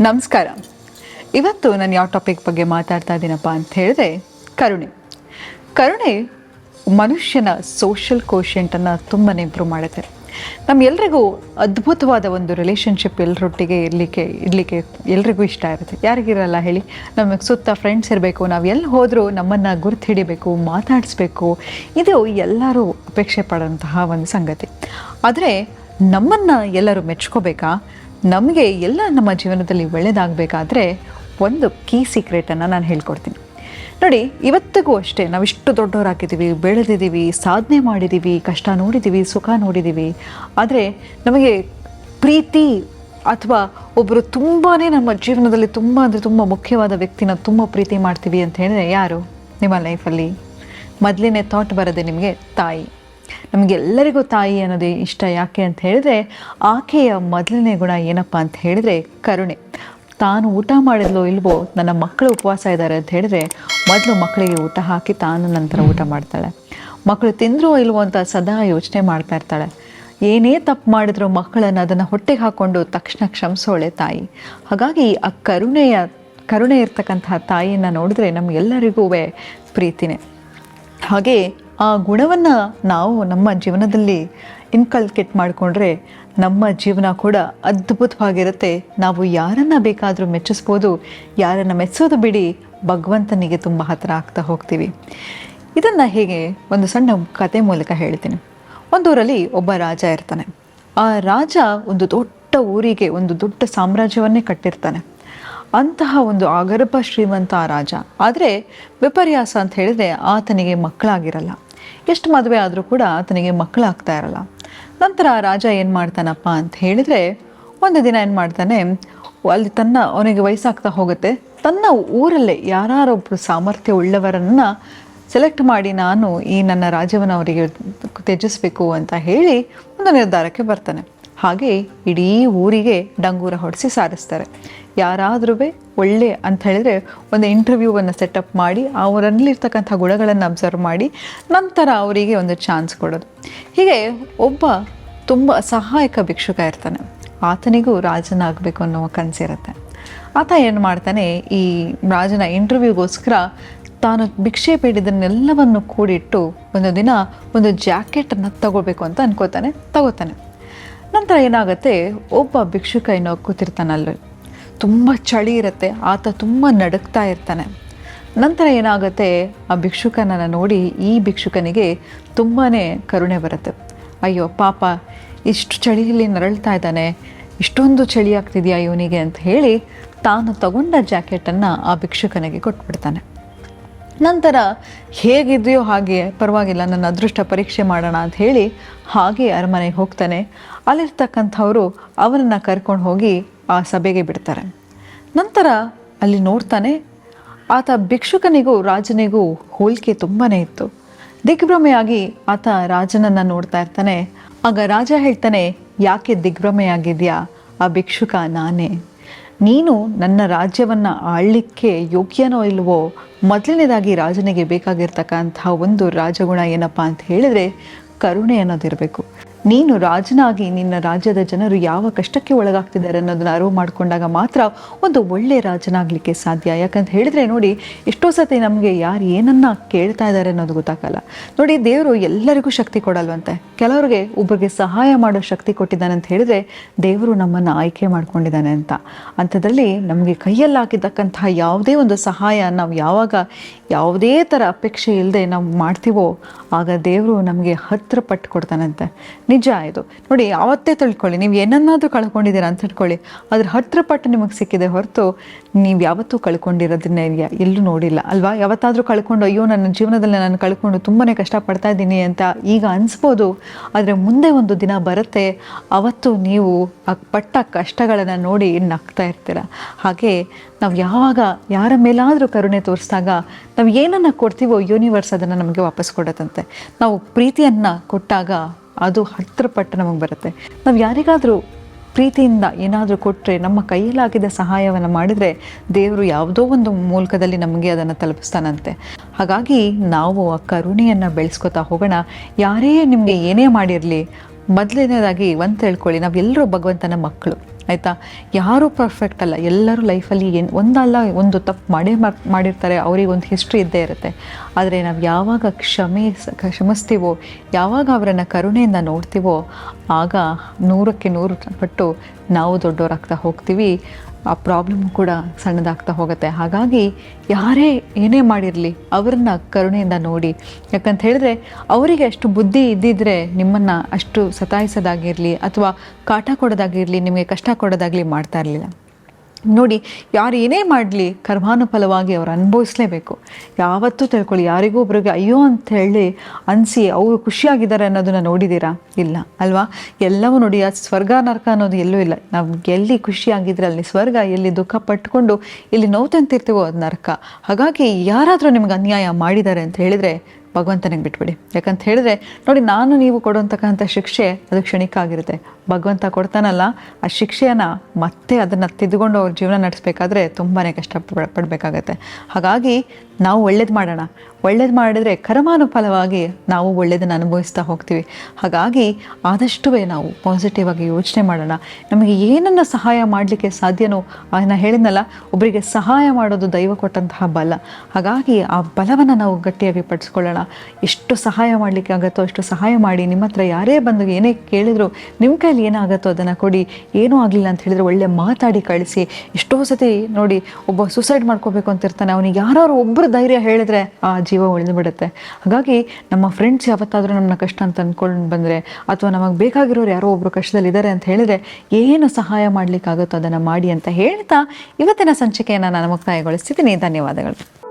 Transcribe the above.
ನಮಸ್ಕಾರ. ಇವತ್ತು ನಾನು ಯಾವ ಟಾಪಿಕ್ ಬಗ್ಗೆ ಮಾತಾಡ್ತಾ ಇದ್ದೀನಪ್ಪ ಅಂತ ಹೇಳಿದ್ರೆ ಕರುಣೆ. ಕರುಣೆ ಮನುಷ್ಯನ ಸೋಷಿಯಲ್ ಕೋಶೆಂಟನ್ನು ತುಂಬಾ ಇಂಪ್ರೂವ್ ಮಾಡುತ್ತೆ. ನಮ್ಮೆಲ್ರಿಗೂ ಅದ್ಭುತವಾದ ಒಂದು ರಿಲೇಷನ್ಶಿಪ್ ಎಲ್ಲರೊಟ್ಟಿಗೆ ಇರಲಿಕ್ಕೆ ಇರಲಿಕ್ಕೆ ಎಲ್ರಿಗೂ ಇಷ್ಟ ಇರುತ್ತೆ. ಯಾರಿಗಿರಲ್ಲ ಹೇಳಿ ನಮಗೆ ಸುತ್ತ ಫ್ರೆಂಡ್ಸ್ ಇರಬೇಕು, ನಾವು ಎಲ್ಲಿ ಹೋದರೂ ನಮ್ಮನ್ನು ಗುರ್ತು ಹಿಡಿಬೇಕು ಮಾತಾಡಿಸ್ಬೇಕು, ಇದು ಎಲ್ಲರೂ ಅಪೇಕ್ಷೆ ಪಡೋಂತಹ ಒಂದು ಸಂಗತಿ. ಆದರೆ ನಮ್ಮನ್ನು ಎಲ್ಲರೂ ಮೆಚ್ಕೋಬೇಕಾ? ನಮಗೆ ಎಲ್ಲ ನಮ್ಮ ಜೀವನದಲ್ಲಿ ಒಳ್ಳೆಯದಾಗಬೇಕಾದ್ರೆ ಒಂದು ಕೀ ಸೀಕ್ರೆಟನ್ನು ನಾನು ಹೇಳ್ಕೊಡ್ತೀನಿ. ನೋಡಿ, ಇವತ್ತಿಗೂ ಅಷ್ಟೇ ನಾವು ಇಷ್ಟು ದೊಡ್ಡವರಾಗಿದ್ದೀವಿ, ಬೆಳೆದಿದ್ದೀವಿ, ಸಾಧನೆ ಮಾಡಿದ್ದೀವಿ, ಕಷ್ಟ ನೋಡಿದ್ದೀವಿ, ಸುಖ ನೋಡಿದ್ದೀವಿ. ಆದರೆ ನಮಗೆ ಪ್ರೀತಿ ಅಥವಾ ಒಬ್ಬರು ತುಂಬಾ ನಮ್ಮ ಜೀವನದಲ್ಲಿ ತುಂಬ ಅಂದರೆ ತುಂಬ ಮುಖ್ಯವಾದ ವ್ಯಕ್ತಿನ ತುಂಬ ಪ್ರೀತಿ ಮಾಡ್ತೀವಿ ಅಂತ ಹೇಳಿದ್ರೆ ಯಾರು? ನಿಮ್ಮ ಲೈಫಲ್ಲಿ ಮೊದಲನೇ ಥಾಟ್ ಬರೋದೆ ನಿಮಗೆ ತಾಯಿ. ನಮಗೆಲ್ಲರಿಗೂ ತಾಯಿ ಅನ್ನೋದು ಇಷ್ಟ. ಯಾಕೆ ಅಂತ ಹೇಳಿದ್ರೆ, ಆಕೆಯ ಮೊದಲನೇ ಗುಣ ಏನಪ್ಪ ಅಂತ ಹೇಳಿದ್ರೆ ಕರುಣೆ. ತಾನು ಊಟ ಮಾಡಿದ್ಲೋ ಇಲ್ವೋ ನನ್ನ ಮಕ್ಕಳು ಉಪವಾಸ ಇದ್ದಾರೆ ಅಂತ ಹೇಳಿದ್ರೆ, ಮೊದಲು ಮಕ್ಕಳಿಗೆ ಊಟ ಹಾಕಿ ತಾನು ನಂತರ ಊಟ ಮಾಡ್ತಾಳೆ. ಮಕ್ಕಳು ತಿಂದ್ರೋ ಇಲ್ವೋ ಅಂತ ಸದಾ ಯೋಚನೆ ಮಾಡ್ತಾ ಇರ್ತಾಳೆ. ಏನೇ ತಪ್ಪು ಮಾಡಿದ್ರು ಮಕ್ಕಳನ್ನು ಅದನ್ನು ಹೊಟ್ಟೆಗೆ ಹಾಕ್ಕೊಂಡು ತಕ್ಷಣ ಕ್ಷಮಿಸೋಳೆ ತಾಯಿ. ಹಾಗಾಗಿ ಆ ಕರುಣೆಯ, ಕರುಣೆ ಇರ್ತಕ್ಕಂತಹ ತಾಯಿಯನ್ನು ನೋಡಿದ್ರೆ ನಮಗೆಲ್ಲರಿಗೂ ಪ್ರೀತಿನೇ. ಹಾಗೆ ಆ ಗುಣವನ್ನು ನಾವು ನಮ್ಮ ಜೀವನದಲ್ಲಿ ಇನ್ಕಲ್ಕೆಟ್ ಮಾಡಿಕೊಂಡ್ರೆ ನಮ್ಮ ಜೀವನ ಕೂಡ ಅದ್ಭುತವಾಗಿರುತ್ತೆ. ನಾವು ಯಾರನ್ನು ಬೇಕಾದರೂ ಮೆಚ್ಚಿಸ್ಬೋದು, ಯಾರನ್ನು ಮೆಚ್ಚೋದು ಬಿಡಿ, ಭಗವಂತನಿಗೆ ತುಂಬ ಹತ್ತಿರ ಆಗ್ತಾ ಹೋಗ್ತೀವಿ. ಇದನ್ನು ಹೇಗೆ ಒಂದು ಸಣ್ಣ ಕತೆ ಮೂಲಕ ಹೇಳ್ತೀನಿ. ಒಂದೂರಲ್ಲಿ ಒಬ್ಬ ರಾಜ ಇರ್ತಾನೆ. ಆ ರಾಜ ಒಂದು ದೊಡ್ಡ ಊರಿಗೆ ಒಂದು ದೊಡ್ಡ ಸಾಮ್ರಾಜ್ಯವನ್ನೇ ಕಟ್ಟಿರ್ತಾನೆ. ಅಂತಹ ಒಂದು ಆಗರ್ಭ ಶ್ರೀಮಂತ ರಾಜ. ಆದರೆ ವಿಪರ್ಯಾಸ ಅಂತ ಹೇಳಿದರೆ ಆತನಿಗೆ ಮಕ್ಕಳಾಗಿರಲ್ಲ. ಎಷ್ಟು ಮದುವೆ ಆದರೂ ಕೂಡ ಆತನಿಗೆ ಮಕ್ಕಳಾಗ್ತಾ ಇರಲ್ಲ. ನಂತರ ರಾಜ ಏನು ಮಾಡ್ತಾನಪ್ಪ ಅಂತ ಹೇಳಿದರೆ, ಒಂದು ದಿನ ಏನು ಮಾಡ್ತಾನೆ, ಅಲ್ಲಿ ತನ್ನ, ಅವನಿಗೆ ವಯಸ್ಸಾಗ್ತಾ ಹೋಗುತ್ತೆ. ತನ್ನ ಊರಲ್ಲೇ ಯಾರೊಬ್ಬರು ಸಾಮರ್ಥ್ಯ ಉಳ್ಳವರನ್ನು ಸೆಲೆಕ್ಟ್ ಮಾಡಿ ನಾನು ಈ ನನ್ನ ರಾಜ್ಯವನ್ನು ಅವರಿಗೆ ತ್ಯಜಿಸಬೇಕು ಅಂತ ಹೇಳಿ ಒಂದು ನಿರ್ಧಾರಕ್ಕೆ ಬರ್ತಾನೆ. ಹಾಗೆ ಇಡೀ ಊರಿಗೆ ಡಂಗೂರ ಹೊಡೆಸಿ ಸಾರಿಸ್ತಾರೆ. ಯಾರಾದ್ರೂ ಒಳ್ಳೆ ಅಂತ ಹೇಳಿದರೆ ಒಂದು ಇಂಟರ್ವ್ಯೂವನ್ನು ಸೆಟಪ್ ಮಾಡಿ, ಅವರಲ್ಲಿರ್ತಕ್ಕಂಥ ಗುಣಗಳನ್ನು ಅಬ್ಸರ್ವ್ ಮಾಡಿ, ನಂತರ ಅವರಿಗೆ ಒಂದು ಚಾನ್ಸ್ ಕೊಡೋದು. ಹೀಗೆ ಒಬ್ಬ ತುಂಬ ಸಹಾಯಕ ಭಿಕ್ಷುಕ ಇರ್ತಾನೆ. ಆತನಿಗೂ ರಾಜನಾಗಬೇಕು ಅನ್ನೋ ಕನಸಿರುತ್ತೆ. ಆತ ಏನು ಮಾಡ್ತಾನೆ, ಈ ರಾಜನ ಇಂಟರ್ವ್ಯೂಗೋಸ್ಕರ ತಾನು ಭಿಕ್ಷೆ ಬೇಡಿದ್ದನ್ನೆಲ್ಲವನ್ನು ಕೂಡಿಟ್ಟು ಒಂದು ದಿನ ಒಂದು ಜಾಕೆಟನ್ನು ತಗೋಬೇಕು ಅಂತ ಅನ್ಕೋತಾನೆ, ತಗೋತಾನೆ. ನಂತರ ಏನಾಗುತ್ತೆ? ಒಬ್ಬ ಭಿಕ್ಷುಕ ಏನೋ ಕೂತಿರ್ತಾನಲ್ಲಿ. ತುಂಬ ಚಳಿ ಇರುತ್ತೆ, ಆತ ತುಂಬ ನಡುಕ್ತಾ ಇರ್ತಾನೆ. ನಂತರ ಏನಾಗುತ್ತೆ? ಆ ಭಿಕ್ಷುಕನನ್ನು ನೋಡಿ ಈ ಭಿಕ್ಷುಕನಿಗೆ ತುಂಬಾ ಕರುಣೆ ಬರುತ್ತೆ. ಅಯ್ಯೋ, ಪಾಪ, ಇಷ್ಟು ಚಳಿಯಲ್ಲಿ ನರಳ್ತಾ ಇದ್ದಾನೆ, ಇಷ್ಟೊಂದು ಚಳಿ ಆಗ್ತಿದೆಯಾ ಇವನಿಗೆ ಅಂತ ಹೇಳಿ ತಾನು ತಗೊಂಡ ಜಾಕೆಟನ್ನು ಆ ಭಿಕ್ಷುಕನಿಗೆ ಕೊಟ್ಬಿಡ್ತಾನೆ. ನಂತರ ಹೇಗಿದೆಯೋ ಹಾಗೆ ಪರವಾಗಿಲ್ಲ, ನನ್ನ ಅದೃಷ್ಟ ಪರೀಕ್ಷೆ ಮಾಡೋಣ ಅಂತ ಹೇಳಿ ಹಾಗೆ ಅರಮನೆಗೆ ಹೋಗ್ತಾನೆ. ಅಲ್ಲಿರ್ತಕ್ಕಂಥವರು ಅವನನ್ನು ಕರ್ಕೊಂಡು ಹೋಗಿ ಆ ಸಭೆಗೆ ಬಿಡ್ತಾರೆ. ನಂತರ ಅಲ್ಲಿ ನೋಡ್ತಾನೆ, ಆತ ಭಿಕ್ಷುಕನಿಗೂ ರಾಜನಿಗೂ ಹೋಲಿಕೆ ತುಂಬಾ ಇತ್ತು. ದಿಗ್ಭ್ರಮೆಯಾಗಿ ಆತ ರಾಜನನ್ನು ನೋಡ್ತಾ ಇರ್ತಾನೆ. ಆಗ ರಾಜ ಹೇಳ್ತಾನೆ, ಯಾಕೆ ದಿಗ್ಭ್ರಮೆಯಾಗಿದೆಯಾ? ಆ ಭಿಕ್ಷುಕ ನಾನೇ. ನೀನು ನನ್ನ ರಾಜ್ಯವನ್ನು ಆಳಲಿಕ್ಕೆ ಯೋಗ್ಯನೋ ಇಲ್ವೋ, ಮೊದಲನೇದಾಗಿ ರಾಜನಿಗೆ ಬೇಕಾಗಿರ್ತಕ್ಕಂಥ ಒಂದು ರಾಜಗುಣ ಏನಪ್ಪ ಅಂತ ಹೇಳಿದರೆ ಕರುಣೆ ಅನ್ನೋದಿರಬೇಕು. ನೀನು ರಾಜನಾಗಿ ನಿನ್ನ ರಾಜ್ಯದ ಜನರು ಯಾವ ಕಷ್ಟಕ್ಕೆ ಒಳಗಾಗ್ತಿದ್ದಾರೆ ಅನ್ನೋದನ್ನ ಅರಿವು ಮಾಡಿಕೊಂಡಾಗ ಮಾತ್ರ ಒಂದು ಒಳ್ಳೆಯ ರಾಜನಾಗಲಿಕ್ಕೆ ಸಾಧ್ಯ. ಯಾಕಂತ ಹೇಳಿದ್ರೆ ನೋಡಿ, ಎಷ್ಟೋ ಸತಿ ನಮಗೆ ಯಾರು ಏನನ್ನ ಕೇಳ್ತಾ ಇದ್ದಾರೆ ಅನ್ನೋದು ಗೊತ್ತಾಗಲ್ಲ. ನೋಡಿ, ದೇವರು ಎಲ್ಲರಿಗೂ ಶಕ್ತಿ ಕೊಡಲ್ವಂತೆ. ಕೆಲವರಿಗೆ ಒಬ್ಬರಿಗೆ ಸಹಾಯ ಮಾಡೋ ಶಕ್ತಿ ಕೊಟ್ಟಿದ್ದಾನೆ ಅಂತ ಹೇಳಿದ್ರೆ ದೇವರು ನಮ್ಮನ್ನು ಆಯ್ಕೆ ಮಾಡ್ಕೊಂಡಿದ್ದಾನೆ ಅಂತ. ಅಂಥದ್ರಲ್ಲಿ ನಮಗೆ ಕೈಯಲ್ಲಿ ಹಾಕಿದ್ದಕ್ಕಂತಹ ಯಾವುದೇ ಒಂದು ಸಹಾಯ ನಾವು ಯಾವಾಗ ಯಾವುದೇ ಥರ ಅಪೇಕ್ಷೆ ಇಲ್ಲದೆ ನಾವು ಮಾಡ್ತೀವೋ, ಆಗ ದೇವರು ನಮಗೆ ಹತ್ತಿರ ಪಟ್ಟು ಕೊಡ್ತಾನಂತೆ. ನಿಜ ಇದು. ನೋಡಿ ಯಾವತ್ತೇ ತಿಳ್ಕೊಳ್ಳಿ, ನೀವು ಏನನ್ನಾದರೂ ಕಳ್ಕೊಂಡಿದ್ದೀರಾ ಅಂತ ತಿಳ್ಕೊಳ್ಳಿ. ಅದ್ರ ಹತ್ತಿರ ಪಟ್ಟು ನಿಮಗೆ ಸಿಕ್ಕಿದೆ ಹೊರತು ನೀವು ಯಾವತ್ತೂ ಕಳ್ಕೊಂಡಿರೋದನ್ನ ಎಲ್ಲೂ ನೋಡಿಲ್ಲ. ಅಲ್ವಾ? ಯಾವತ್ತಾದರೂ ಕಳ್ಕೊಂಡು, ಅಯ್ಯೋ, ನನ್ನ ಜೀವನದಲ್ಲಿ ನಾನು ಕಳ್ಕೊಂಡು ತುಂಬಾ ಕಷ್ಟಪಡ್ತಾ ಇದ್ದೀನಿ ಅಂತ ಈಗ ಅನಿಸ್ಬೋದು. ಆದರೆ ಮುಂದೆ ಒಂದು ದಿನ ಬರುತ್ತೆ, ಅವತ್ತು ನೀವು ಆ ಪಟ್ಟ ಕಷ್ಟಗಳನ್ನು ನೋಡಿ ನಗ್ತಾ ಇರ್ತೀರ. ಹಾಗೆ ನಾವು ಯಾವಾಗ, ಯಾರ ಮೇಲಾದರೂ ಕರುಣೆ ತೋರಿಸಿದಾಗ ನಾವು ಏನನ್ನು ಕೊಡ್ತೀವೋ ಯೂನಿವರ್ಸ್ ಅದನ್ನು ನಮಗೆ ವಾಪಸ್ ಕೊಡತ್ತಂತೆ. ನಾವು ಪ್ರೀತಿಯನ್ನು ಕೊಟ್ಟಾಗ ಅದು ಹತ್ತಿರ ಪಟ್ಟು ನಮಗೆ ಬರುತ್ತೆ. ನಾವು ಯಾರಿಗಾದರೂ ಪ್ರೀತಿಯಿಂದ ಏನಾದರೂ ಕೊಟ್ಟರೆ ನಮ್ಮ ಕೈಯಲ್ಲಾಗಿದ್ದ ಸಹಾಯವನ್ನು ಮಾಡಿದರೆ ದೇವರು ಯಾವುದೋ ಒಂದು ಮೂಲಕದಲ್ಲಿ ನಮಗೆ ಅದನ್ನು ತಲುಪಿಸ್ತಾನಂತೆ. ಹಾಗಾಗಿ ನಾವು ಆ ಕರುಣೆಯನ್ನು ಬೆಳೆಸ್ಕೊತಾ ಹೋಗೋಣ. ಯಾರೇ ನಿಮಗೆ ಏನೇ ಮಾಡಿರಲಿ, ಮೊದಲನೇದಾಗಿ ಒಂದು ತಿಳ್ಕೊಳ್ಳಿ ನಾವೆಲ್ಲರೂ ಭಗವಂತನ ಮಕ್ಕಳು. ಆಯಿತಾ? ಯಾರೂ ಪರ್ಫೆಕ್ಟ್ ಅಲ್ಲ. ಎಲ್ಲರೂ ಲೈಫಲ್ಲಿ ಏನು ಒಂದಲ್ಲ, ಒಂದು ತಪ್ಪು ಮಾಡೇ ಮಾಡ್- ಮಾಡಿರ್ತಾರೆ. ಅವ್ರಿಗೆ ಒಂದು ಹಿಸ್ಟ್ರಿ ಇದ್ದೇ ಇರುತ್ತೆ. ಆದರೆ ನಾವು ಯಾವಾಗ ಕ್ಷಮೆ, ಕ್ಷಮಿಸ್ತೀವೋ, ಯಾವಾಗ ಅವರನ್ನು ಕರುಣೆಯಿಂದ ನೋಡ್ತೀವೋ, ಆಗ ನೂರಕ್ಕೆ ನೂರು ಪಟ್ಟು ನಾವು ದೊಡ್ಡವರಾಗ್ತಾ ಹೋಗ್ತೀವಿ. ಆ ಪ್ರಾಬ್ಲಮ್ ಕೂಡ ಸಣ್ಣದಾಗ್ತಾ ಹೋಗುತ್ತೆ. ಹಾಗಾಗಿ ಯಾರೇ ಏನೇ ಮಾಡಿರಲಿ ಅವ್ರನ್ನ ಕರುಣೆಯಿಂದ ನೋಡಿ. ಯಾಕಂತ ಹೇಳಿದ್ರೆ ಅವರಿಗೆ ಅಷ್ಟು ಬುದ್ಧಿ ಇದ್ದಿದ್ರೆ ನಿಮ್ಮನ್ನು ಅಷ್ಟು ಸತಾಯಿಸೋದಾಗಿರಲಿ ಅಥವಾ ಕಾಟ ಕೊಡೋದಾಗಿರಲಿ, ನಿಮಗೆ ಕಷ್ಟ ಕೊಡೋದಾಗಲಿ ಮಾಡ್ತಾ ಇರಲಿಲ್ಲ. ನೋಡಿ, ಯಾರು ಏನೇ ಮಾಡಲಿ, ಕರ್ಮಾನುಫಲವಾಗಿ ಅವರು ಅನುಭವಿಸಲೇಬೇಕು. ಯಾವತ್ತೂ ತಿಳ್ಕೊಳ್ಳಿ, ಯಾರಿಗೂ ಒಬ್ರಿಗೆ ಅಯ್ಯೋ ಅಂತ ಹೇಳಿ ಅನಿಸಿ ಅವರು ಖುಷಿಯಾಗಿದ್ದಾರೆ ಅನ್ನೋದನ್ನ ನೋಡಿದ್ದೀರಾ ಇಲ್ಲ, ಅಲ್ವಾ? ಎಲ್ಲವೂ ನೋಡಿ, ಆ ಸ್ವರ್ಗ ನರಕ ಅನ್ನೋದು ಎಲ್ಲೂ ಇಲ್ಲ. ನಾವು ಎಲ್ಲಿ ಖುಷಿಯಾಗಿದ್ರೆ ಅಲ್ಲಿ ಸ್ವರ್ಗ, ಎಲ್ಲಿ ದುಃಖ ಪಟ್ಕೊಂಡು ಇಲ್ಲಿ ನೋವು ತಂತಿರ್ತೀವೋ ಅದು ನರಕ. ಹಾಗಾಗಿ ಯಾರಾದರೂ ನಿಮ್ಗೆ ಅನ್ಯಾಯ ಮಾಡಿದ್ದಾರೆ ಅಂತ ಹೇಳಿದರೆ ಭಗವಂತನಿಗೆ ಬಿಟ್ಬಿಡಿ. ಯಾಕಂತ ಹೇಳಿದ್ರೆ, ನೋಡಿ, ನಾನು ನೀವು ಕೊಡುವಂತಕ್ಕಂಥ ಶಿಕ್ಷೆ ಅದು ಕ್ಷಣಿಕ ಆಗಿರುತ್ತೆ. ಭಗವಂತ ಕೊಡ್ತಾನಲ್ಲ, ಆ ಶಿಕ್ಷೆಯನ್ನು ಮತ್ತೆ ಅದನ್ನು ತಿದ್ದುಕೊಂಡು ಅವ್ರ ಜೀವನ ನಡೆಸಬೇಕಾದ್ರೆ ತುಂಬಾ ಕಷ್ಟ ಪಡಬೇಕಾಗತ್ತೆ. ಹಾಗಾಗಿ ನಾವು ಒಳ್ಳೇದು ಮಾಡೋಣ. ಒಳ್ಳೇದು ಮಾಡಿದರೆ ಕರ್ಮಾನುಫಲವಾಗಿ ನಾವು ಒಳ್ಳೇದನ್ನು ಅನುಭವಿಸ್ತಾ ಹೋಗ್ತೀವಿ. ಹಾಗಾಗಿ ಆದಷ್ಟು ನಾವು ಪಾಸಿಟಿವ್ ಆಗಿ ಯೋಚನೆ ಮಾಡೋಣ. ನಮಗೆ ಏನನ್ನು ಸಹಾಯ ಮಾಡಲಿಕ್ಕೆ ಸಾಧ್ಯನೋ ನಾನು ಹೇಳಿದ್ನಲ್ಲ ಒಬ್ಬರಿಗೆ ಸಹಾಯ ಮಾಡೋದು ದೈವ ಕೊಟ್ಟಂತಹ ಬಲ. ಹಾಗಾಗಿ ಆ ಬಲವನ್ನು ನಾವು ಗಟ್ಟಿಯಾಗಿ ಪಡಿಸ್ಕೊಳ್ಳೋಣ. ಎಷ್ಟು ಸಹಾಯ ಮಾಡಲಿಕ್ಕೆ ಆಗುತ್ತೋ ಅಷ್ಟು ಸಹಾಯ ಮಾಡಿ ನಿಮ್ಮ ಹತ್ರ ಯಾರೇ ಬಂದು ಏನೇ ಕೇಳಿದ್ರು ನಿಮ್ಮ ಕೈಯಲ್ಲಿ ಏನಾಗುತ್ತೋ ಅದನ್ನು ಕೊಡಿ. ಏನೂ ಆಗಲಿಲ್ಲ ಅಂತ ಹೇಳಿದ್ರೆ ಒಳ್ಳೆ ಮಾತಾಡಿ ಕಳಿಸಿ. ಎಷ್ಟೋ ಸತಿ ನೋಡಿ ಒಬ್ಬ ಸುಸೈಡ್ ಮಾಡ್ಕೋಬೇಕು ಅಂತ ಇರ್ತಾನೆ. ಅವನಿಗೆ ಯಾರೋ ಒಬ್ಬರು ಧೈರ್ಯ ಹೇಳಿದ್ರೆ ಆ ಜೀವ ಉಳಿದು ಬಿಡುತ್ತೆ ಹಾಗಾಗಿ ನಮ್ಮ ಫ್ರೆಂಡ್ಸ್ ಯಾವತ್ತಾದರೂ ನಮ್ಮನ್ನ ಕಷ್ಟ ಅಂತ ಅಂದ್ಕೊಂಡು ಬಂದರೆ ಅಥವಾ ನಮಗೆ ಬೇಕಾಗಿರೋರು ಯಾರೋ ಒಬ್ಬರು ಕಷ್ಟದಲ್ಲಿದ್ದಾರೆ ಅಂತ ಹೇಳಿದ್ರೆ ಏನು ಸಹಾಯ ಮಾಡಲಿಕ್ಕಾಗುತ್ತೋ ಅದನ್ನು ಮಾಡಿ ಅಂತ ಹೇಳ್ತಾ ಇವತ್ತಿನ ಸಂಚಿಕೆಯನ್ನು ನಾನು ಮುಕ್ತಾಯಗೊಳಿಸ್ತಿದ್ದೀನಿ. ಧನ್ಯವಾದಗಳು.